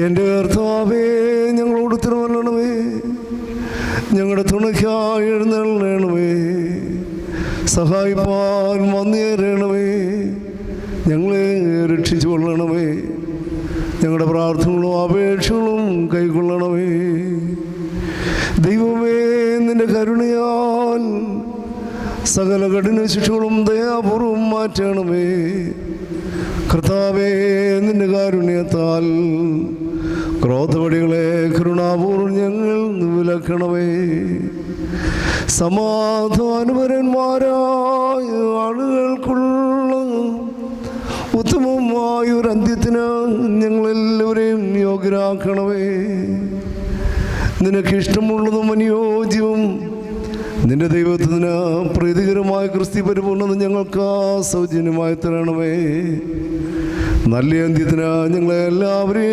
എന്റെ കർത്താവേ ഞങ്ങളോട് തിരുവല്ലണമേ. ഞങ്ങളുടെ തുണയ്ക്കായി എഴുന്നള്ളണമേ. സഹായിപ്പാൻ വന്നേരണമേ ഞങ്ങളെ രക്ഷിച്ചു കൊള്ളണമേ ഞങ്ങളുടെ പ്രാർത്ഥനകളും അപേക്ഷകളും കൈക്കൊള്ളണമേ. ദൈവമേ നിന്റെ കരുണയാൽ സകല കഠിന ശിക്ഷകളും ദയാപൂർവം മാറ്റണമേ. കർത്താവേ നിന്റെ കാരുണ്യത്താൽ ക്രോധവടികളെ കരുണാപൂർവം ഞങ്ങൾ വിലക്കണമേ. സമാധാനപരന്മാരായ ആളുകൾക്കുള്ള ഉത്തമമായ ഒരു അന്ത്യത്തിന് ഞങ്ങളെല്ലാവരെയും യോഗ്യരാക്കണമേ. നിനക്കിഷ്ടമുള്ളതും അനുയോജ്യവും നിന്റെ ദൈവത്തിന് പ്രീതികരമായ ക്രിസ്തി പരിപൂർണത ഞങ്ങൾക്ക് സൗജന്യമായി തരണമേ. നല്ല അന്ത്യത്തിന് ഞങ്ങളെ എല്ലാവരെയും